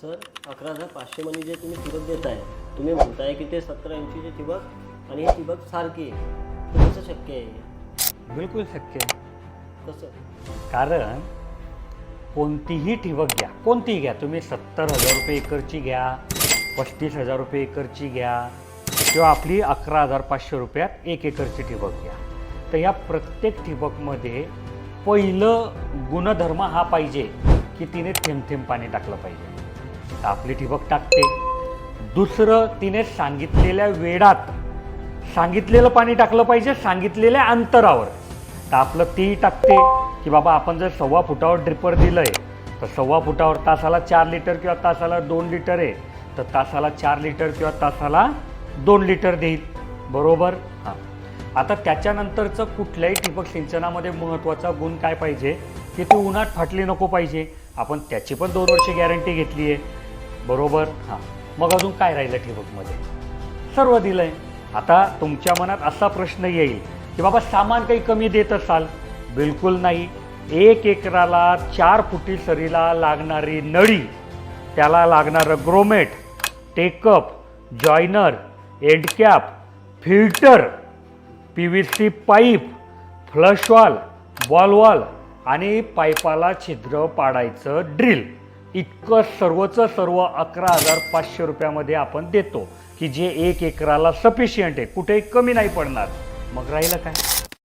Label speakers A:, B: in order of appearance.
A: Sir अकरा हजार पाचशे मनी जे तुम्ही ठिबक देताय तुम्ही म्हणताय की ते सत्तर ऐंशीचे ठिबक आणि हे ठिबक सारखी आहे. तर कसं शक्य आहे?
B: बिलकुल शक्य आहे.
A: कसं?
B: कारण कोणतीही ठिबक घ्या कोणतीही घ्या. तुम्ही सत्तर हजार रुपये एकरची घ्या पस्तीस हजार रुपये एकरची घ्या किंवा आपली अकरा हजार पाचशे रुपयात एक एकरची ठिबक घ्या. तर या प्रत्येक ठिबकमध्ये पहिलं गुणधर्म हा पाहिजे की तिने थेंब थेंब पाणी टाकलं पाहिजे. आपली ठिबक टाकते. दुसरं तिने सांगितलेल्या वेळात सांगितलेलं पाणी टाकलं पाहिजे सांगितलेल्या अंतरावर. तर आपलं तेही टाकते की बाबा आपण जर सव्वा फुटावर ड्रिपर दिलं आहे तर सव्वा फुटावर तासाला चार लिटर किंवा तासाला दोन लिटर आहे तर तासाला चार लिटर किंवा तासाला दोन लिटर देईल. बरोबर? हां. आता त्याच्यानंतरचं कुठल्याही ठिबक सिंचनामध्ये महत्त्वाचा गुण काय पाहिजे की ती उन्हात फाटली नको पाहिजे. आपण त्याची पण दोन वर्षे गॅरंटी घेतली आहे बरोबर? हां. मग अजून काय राहिलं ठिबकमध्ये? सर्व दिलं आहे आता तुमच्या मनात असा प्रश्न येईल की बाबा सामान काही कमी देत असाल. बिलकुल नाही. एक एकराला चार फुटी सरीला लागणारी नळी त्याला लागणारं grommet take up joiner end cap filter P V C pipe flush valve ball valve आणि पाईपाला छिद्र पाडायचं ड्रिल. इतकं सर्वचं सर्व अकरा हजार पाचशे रुपयामध्ये आपण देतो की जे एक एकराला सफिशियंट आहे कुठेही कमी नाही पडणार. मग राहिलं काय?